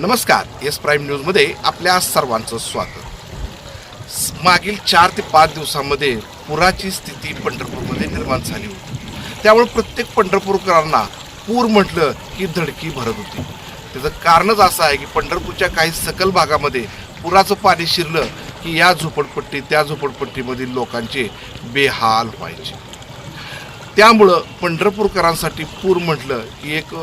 नमस्कार S prime न्यूजमध्ये आपल्या सर्वांचं स्वागत. मागील चार ते पाच दिवसामध्ये पुराची स्थिती पंढरपूरमध्ये निर्माण झाली होती. त्यामुळे प्रत्येक पंढरपूरकरांना पूर म्हटलं की धडकी भरत होती. त्याचं कारणच असं आहे की पंढरपूरच्या काही सकल भागामध्ये पुराचं पाणी शिरलं की या झोपडपट्टी त्या झोपडपट्टीमधील लोकांचे बेहाल व्हायचे. त्यामुळं पंढरपूरकरांसाठी पूर म्हटलं की एक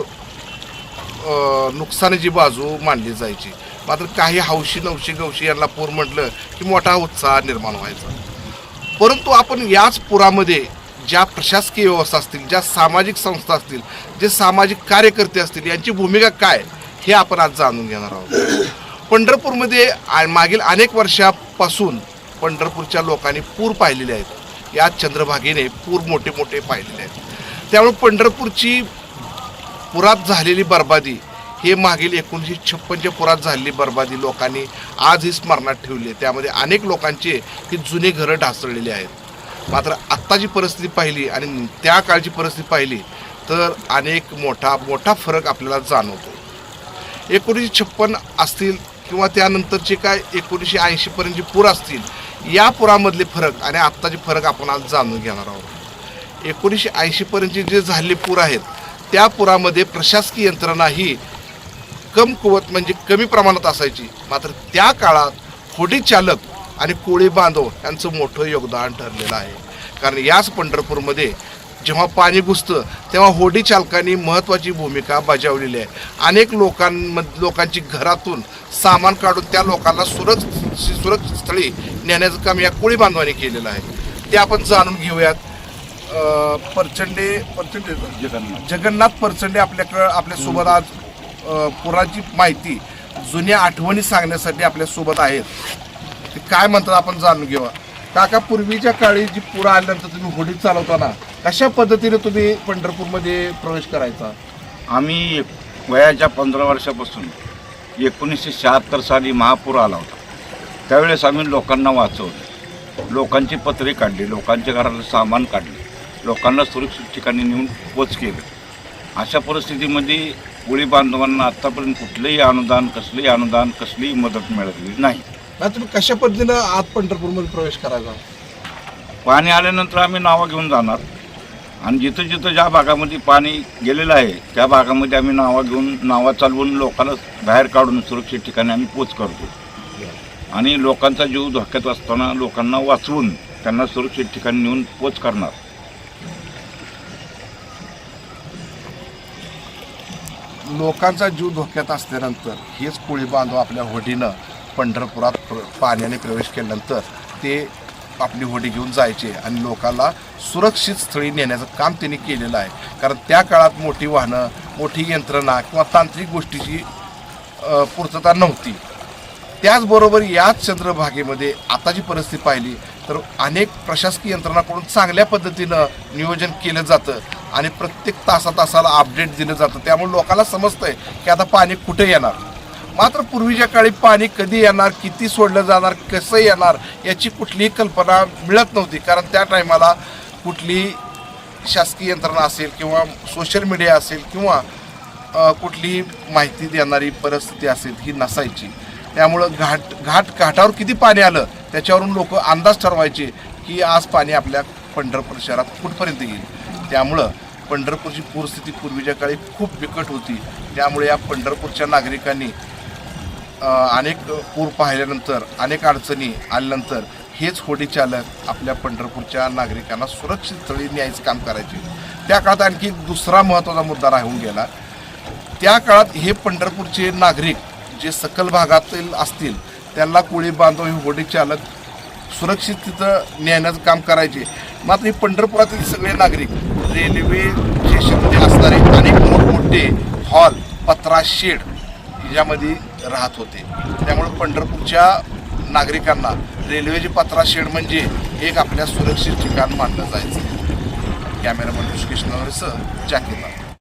नुकसानीची बाजू मानली जायची. मात्र काही हौशी नवशी गवशी यांना पूर म्हटलं की मोठा उत्साह निर्माण व्हायचा. परंतु आपण याच पुरामध्ये ज्या प्रशासकीय व्यवस्था असतील ज्या सामाजिक संस्था असतील जे सामाजिक कार्यकर्ते असतील यांची भूमिका काय हे आपण आज जाणून घेणार आहोत. पंढरपूरमध्ये मागील अनेक वर्षापासून पंढरपूरच्या लोकांनी पूर पाहिलेले आहेत. या चंद्रभागेने पूर मोठे मोठे पाहिलेले आहेत. त्यामुळे पंढरपूरची पुरात झालेली बर्बादी हे मागील एकोणीसशे छप्पनच्या पुरात झालेली बर्बादी लोकांनी आजही स्मरणात ठेवली आहे. त्यामध्ये अनेक लोकांचे ही जुनी घरं ढासळलेली आहेत. मात्र आत्ताची परिस्थिती पाहिली आणि त्या काळची परिस्थिती पाहिली तर अनेक मोठा मोठा फरक आपल्याला जाणवतो. एकोणीसशे छप्पन असतील किंवा त्यानंतरचे काय एकोणीसशे ऐंशीपर्यंतचे पूर असतील या पुरामधले फरक आणि आत्ताचे फरक आपण आज जाणून घेणार आहोत. एकोणीसशे ऐंशीपर्यंतचे जे झालेले पूर आहेत त्या पुरामध्ये प्रशासकीय यंत्रणा ही कमकुवत म्हणजे कमी प्रमाणात असायची. मात्र त्या काळात होडी चालक आणि कोळी बांधव यांचं मोठं योगदान ठरलेलं आहे. कारण याच पंढरपूरमध्ये जेव्हा पाणी घुसतं तेव्हा होडी चालकांनी महत्त्वाची भूमिका बजावलेली आहे. अनेक लोकांम लोकांची घरातून सामान काढून त्या लोकांना सुरक्षित सुरक्षित स्थळी नेण्याचं काम या कोळी बांधवांनी केलेलं आहे. ते आपण जाणून घेऊयात. परचंडे परचंडे जगन्नाथ. जगन्नाथ परचंडे आपल्याकडं आपल्यासोबत आज पुराची माहिती जुन्या आठवणी सांगण्यासाठी आपल्यासोबत आहेत. ते काय म्हणतात आपण जाणून घेऊया. काका पूर्वीच्या काळी जी पुरं आल्यानंतर तुम्ही होडी चालवताना कशा पद्धतीने तुम्ही पंढरपूरमध्ये प्रवेश करायचा? आम्ही वयाच्या पंधरा वर्षापासून एकोणीसशे शहात्तर साली महापूर आला होता. त्यावेळेस आम्ही लोकांना वाचवलं. लोकांची पत्रे काढली लोकांच्या घरातलं सामान काढले. लोकांना सुरक्षित ठिकाणी नेऊन पोच केलं. अशा परिस्थितीमध्ये कोळी बांधवांना आत्तापर्यंत कुठलंही अनुदान कसलंही अनुदान कसलीही मदत मिळालेली नाही तुम्ही कशा पद्धतीनं आत पंढरपूरमध्ये प्रवेश करायचा? पाणी आल्यानंतर आम्ही नावं घेऊन जाणार. आणि जिथं जिथं ज्या भागामध्ये पाणी गेलेलं आहे त्या भागामध्ये आम्ही नावं घेऊन नावा चालवून लोकांना बाहेर काढून सुरक्षित ठिकाणी आम्ही पोच करतो. आणि लोकांचा जीव धोक्यात असताना लोकांना वाचवून त्यांना सुरक्षित ठिकाणी नेऊन पोच करणार. लोकांचा जीव धोक्यात असल्यानंतर हेच कोळी बांधव आपल्या होडीनं पंढरपुरात प्र पाण्याने प्रवेश केल्यानंतर ते आपली होडी घेऊन जायचे आणि लोकांना सुरक्षित स्थळी नेण्याचं काम त्यांनी केलेलं आहे. कारण त्या काळात मोठी वाहनं मोठी यंत्रणा किंवा तांत्रिक गोष्टीची पूर्तता नव्हती. त्याचबरोबर याच चंद्रभागेमध्ये आताची परिस्थिती पाहिली तर अनेक प्रशासकीय यंत्रणाकडून चांगल्या पद्धतीनं नियोजन केलं जातं. आणि प्रत्येक तासा तासाला अपडेट दिलं जातं. त्यामुळे लोकांना समजतंय की आता पाणी कुठे येणार? मात्र पूर्वीच्या काळी पाणी कधी येणार किती सोडलं जाणार कसं येणार याची कुठलीही कल्पना मिळत नव्हती. कारण त्या टायमाला कुठली शासकीय यंत्रणा असेल किंवा सोशल मीडिया असेल किंवा कुठली माहिती देणारी परिस्थिती असेल ही नसायची. त्यामुळं घाट घाट घाटावर किती पाणी आलं त्याच्यावरून लोक अंदाज ठरवायचे की आज पाणी आपल्या पंढरपूर शहरात कुठपर्यंत येईल. त्यामुळं पंढरपूरची पूरस्थिती पूर्वीच्या काळी खूप बिकट होती. त्यामुळे या पंढरपूरच्या नागरिकांनी अनेक पूर पाहिल्यानंतर अनेक अडचणी आल्यानंतर हेच होडी चालक आपल्या पंढरपूरच्या नागरिकांना सुरक्षित स्थळी न्यायचं काम करायचे. त्या काळात आणखी एक दुसरा महत्त्वाचा मुद्दा राहून गेला. त्या काळात हे पंढरपूरचे नागरिक जे सकल भागातील असतील त्यांना कोळी बांधव हे होडी चालक सुरक्षित तिथं नेण्याचं काम करायचे. मात्र हे पंढरपुरातील सगळे नागरिक रेल्वे स्टेशनमध्ये असणारे अनेक मोठमोठे हॉल पत्रा शेड यामध्ये राहत होते. त्यामुळे पंढरपूरच्या नागरिकांना रेल्वेचे पत्रा शेड म्हणजे एक आपल्या सुरक्षित ठिकाण मानलं जायचं. कॅमेरामन ऋषिकेश नवरेसह जाकीर